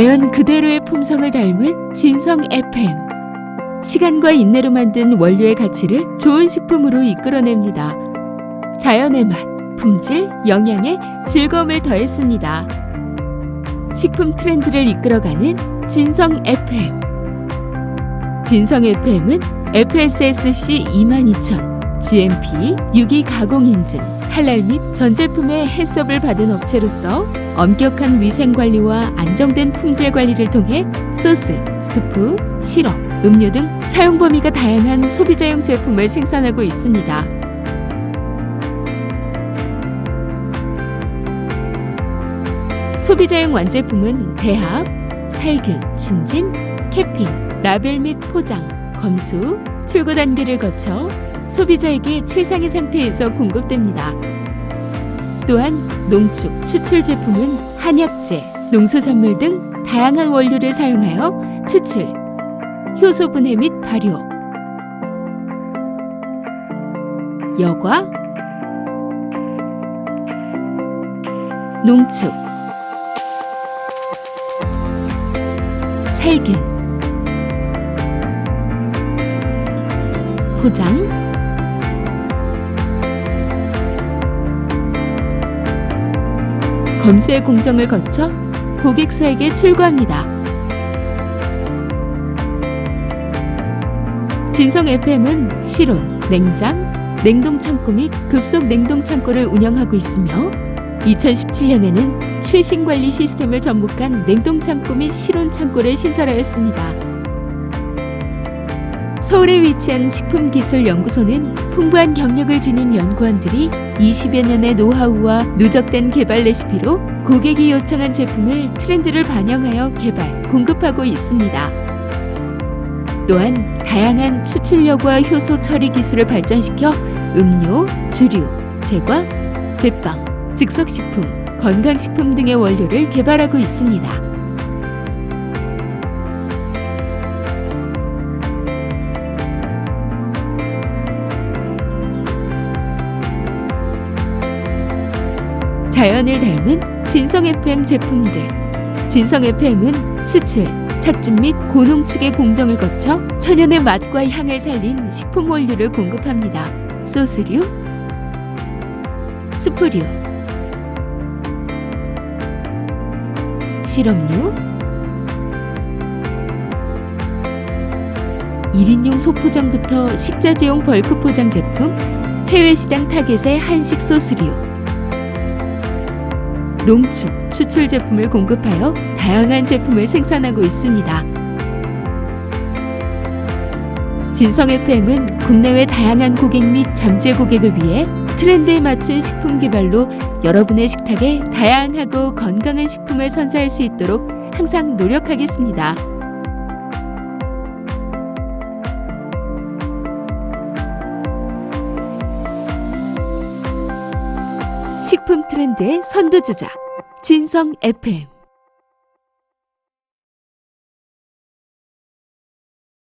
자연 그대로의 품성을 닮은 진성 FM. 시간과 인내로 만든 원료의 가치를 좋은 식품으로 이끌어냅니다. 자연의 맛, 품질, 영양에 즐거움을 더했습니다. 식품 트렌드를 이끌어가는 진성 FM. 진성 FM은 FSSC 22000, GMP, 유기 가공 인증, 할랄 및 전 제품의 해썹을 받은 업체로서 엄격한 위생 관리와 안정된 품질 관리를 통해 소스, 수프, 시럽, 음료 등 사용 범위가 다양한 소비자용 제품을 생산하고 있습니다. 소비자용 완제품은 배합, 살균, 충진, 캐핑, 라벨 및 포장, 검수, 출고 단계를 거쳐 소비자에게 최상의 상태에서 공급됩니다. 또한 농축, 추출 제품은 한약재, 농수산물 등 다양한 원료를 사용하여 추출, 효소 분해 및 발효, 여과, 농축, 살균, 포장, 검수의 공정을 거쳐 고객사에게 출고합니다. 진성 FM은 실온, 냉장, 냉동 창고 및 급속 냉동 창고를 운영하고 있으며 2017년에는 최신 관리 시스템을 접목한 냉동 창고 및 실온 창고를 신설하였습니다. 서울에 위치한 식품기술연구소는 풍부한 경력을 지닌 연구원들이 20여 년의 노하우와 누적된 개발 레시피로 고객이 요청한 제품을 트렌드를 반영하여 개발, 공급하고 있습니다. 또한 다양한 추출력과 효소 처리 기술을 발전시켜 음료, 주류, 제과, 제빵, 즉석식품, 건강식품 등의 원료를 개발하고 있습니다. 자연을 닮은 진성 FM 제품들. 진성 FM은 추출, 착즙 및 고농축의 공정을 거쳐 천연의 맛과 향을 살린 식품 원료를 공급합니다. 소스류, 스프류, 시럽류, 1인용 소포장부터 식자재용 벌크 포장 제품, 해외 시장 타겟의 한식 소스류, 농축, 추출 제품을 공급하여 다양한 제품을 생산하고 있습니다. 진성 FM은 국내외 다양한 고객 및 잠재 고객을 위해 트렌드에 맞춘 식품 개발로 여러분의 식탁에 다양하고 건강한 식품을 선사할 수 있도록 항상 노력하겠습니다. 식품 트렌드의 선두주자 진성 FM